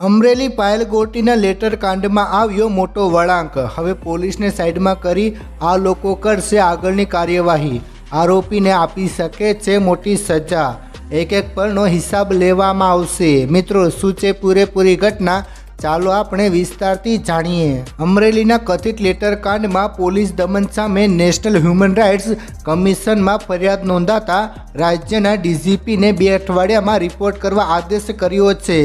અમરેલી પાયલ ગોટીના લેટર કાંડમાં આવ્યો મોટો વળાંક. હવે પોલીસને સાઈડમાં કરી આ લોકો કરશે આગળની કાર્યવાહી. આરોપીને આપી શકે છે મોટી સજા. એક એક પરનો હિસાબ લેવામાં આવશે. મિત્રો, શું છે પૂરેપૂરી ઘટના? ચાલો આપણે વિસ્તારથી જાણીએ. અમરેલીના કથિત લેટર કાંડમાં પોલીસ દમન સામે નેશનલ હ્યુમન રાઇટ્સ કમિશનમાં ફરિયાદ નોંધાતા રાજ્યના ડીજીપીને બે અઠવાડિયામાં રિપોર્ટ કરવા આદેશ કર્યો છે.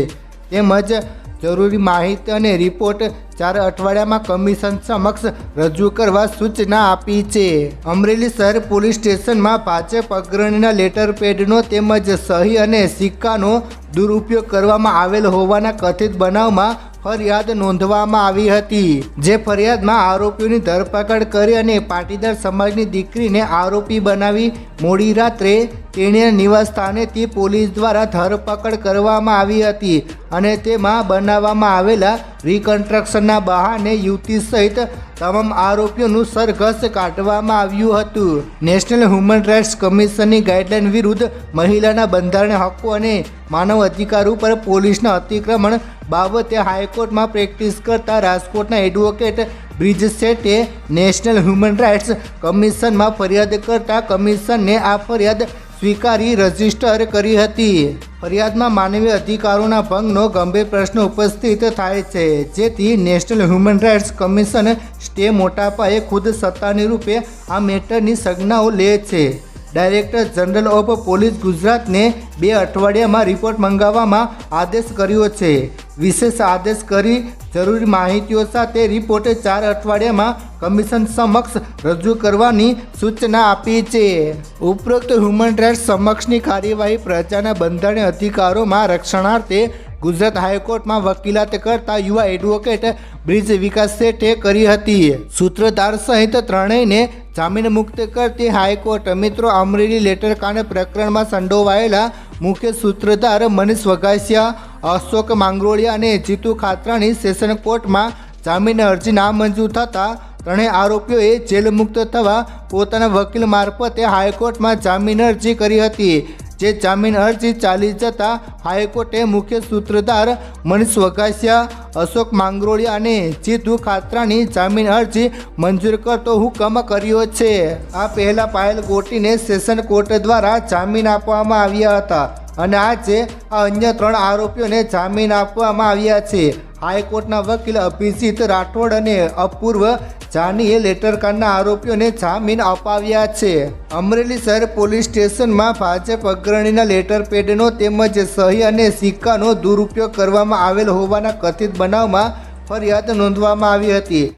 તેમજ જરૂરી માહિતી અને રિપોર્ટ ચાર અઠવાડિયામાં કમિશન સમક્ષ રજૂ કરવા સૂચના આપી છે. અમરેલી શહેર પોલીસ સ્ટેશનમાં ભાજપ અગ્રણીના લેટર પેડનો તેમજ સહી અને સિક્કાનો દુરુપયોગ કરવામાં આવેલ હોવાના કથિત બનાવમાં ફરિયાદ નોંધવામાં આવી હતી, જે ફરિયાદમાં આરોપીઓની ધરપકડ કરી અને પાટીદાર સમાજની દીકરીને આરોપી બનાવી મોડી રાત્રે નિવાસ તે પોલીસ દ્વારા ધરપકડ કરવામાં આવી હતી અને તેમાં બનાવવામાં આવેલા રિકન્સ્ટ્રક્શનના બહાને યુવતી સહિત તમામ આરોપીઓનું સરઘસ કાઢવામાં આવ્યું હતું. નેશનલ હ્યુમન રાઇટ્સ કમિશનની ગાઈડલાઇન વિરુદ્ધ મહિલાના બંધારણીય હકો અને માનવ અધિકાર ઉપર પોલીસના અતિક્રમણ બાબતે હાઈકોર્ટમાં પ્રેક્ટિસ કરતા રાજકોટના એડવોકેટ બ્રિજ સેટે નેશનલ હ્યુમન રાઇટ્સ કમિશનમાં ફરિયાદ કરતા કમિશનને આ ફરિયાદ સ્વીકારી રજિસ્ટર કરી હતી. ફરિયાદમાં માનવીય અધિકારોના ભંગનો ગંભીર પ્રશ્ન ઉપસ્થિત થાય છે. જેથી national human rights commission stay મોટા પાયે ખુદ સત્તાની રૂપે આ મેટરની સંજ્ઞાઓ લે છે. ડાયરેક્ટર જનરલ ઓફ પોલીસ ગુજરાતને બે અઠવાડિયામાં રિપોર્ટ મંગાવવામાં આદેશ કર્યો છે. વિશેષ આદેશ કરી જરૂરી માહિતીઓ સાથે રિપોર્ટ ચાર અઠવાડિયામાં કમિશન સમક્ષ રજૂ કરવાની સૂચના આપી છે. ઉપરોક્ત હ્યુમન રાઇટ્સ સમક્ષની કાર્યવાહી પ્રજાના બંધારણીય અધિકારોમાં રક્ષણાર્થે ગુજરાત હાઈકોર્ટમાં વકીલાત કરતા યુવા એડવોકેટ બ્રિજ વિકાસ શેઠે કરી હતી. સૂત્રધાર સહિત ત્રણેયને જામીન મુક્ત કરતી હાઈકોર્ટ મિત્રો અમરેલી લેટર કાંડ પ્રકરણમાં સંડોવાયેલા મુખ્ય સૂત્રધાર મનીષ વઘાસિયા અશોક માંગરોળિયા અને જીતુ ખાત્રાની સેશન કોર્ટમાં જામીન અરજી નામંજૂર થતાં ત્રણેય આરોપીઓએ જેલ મુક્ત થવા પોતાના વકીલ મારફતે હાઈકોર્ટમાં જામીન અરજી કરી હતી. જે જામીન અરજી ચાલી જતા હાઈકોર્ટે મુખ્ય સૂત્રધાર મનીષ વઘાસિયા, અશોક માંગરોળિયા અને જીતુ ખાતરાની જામીન અરજી મંજૂર કરતો હુકમ કર્યો છે. આ પહેલાં પાયલ ગોટીને સેશન કોર્ટ દ્વારા જામીન આપવામાં આવ્યા હતા. અને આજે આ અન્ય ત્રણ આરોપીઓને જામીન આપવામાં આવ્યા છે. હાઈકોર્ટના વકીલ અભિજીત રાઠોડ અને અપૂર્વ જાનીએ લેટરકાંડના આરોપીઓને જામીન અપાવ્યા છે. અમરેલી શહેર પોલીસ સ્ટેશનમાં ભાજપ અગ્રણીના લેટર પેડનો તેમજ સહી અને સિક્કાનો દુરુપયોગ કરવામાં આવેલ હોવાના કથિત બનાવમાં ફરિયાદ નોંધવામાં આવી હતી.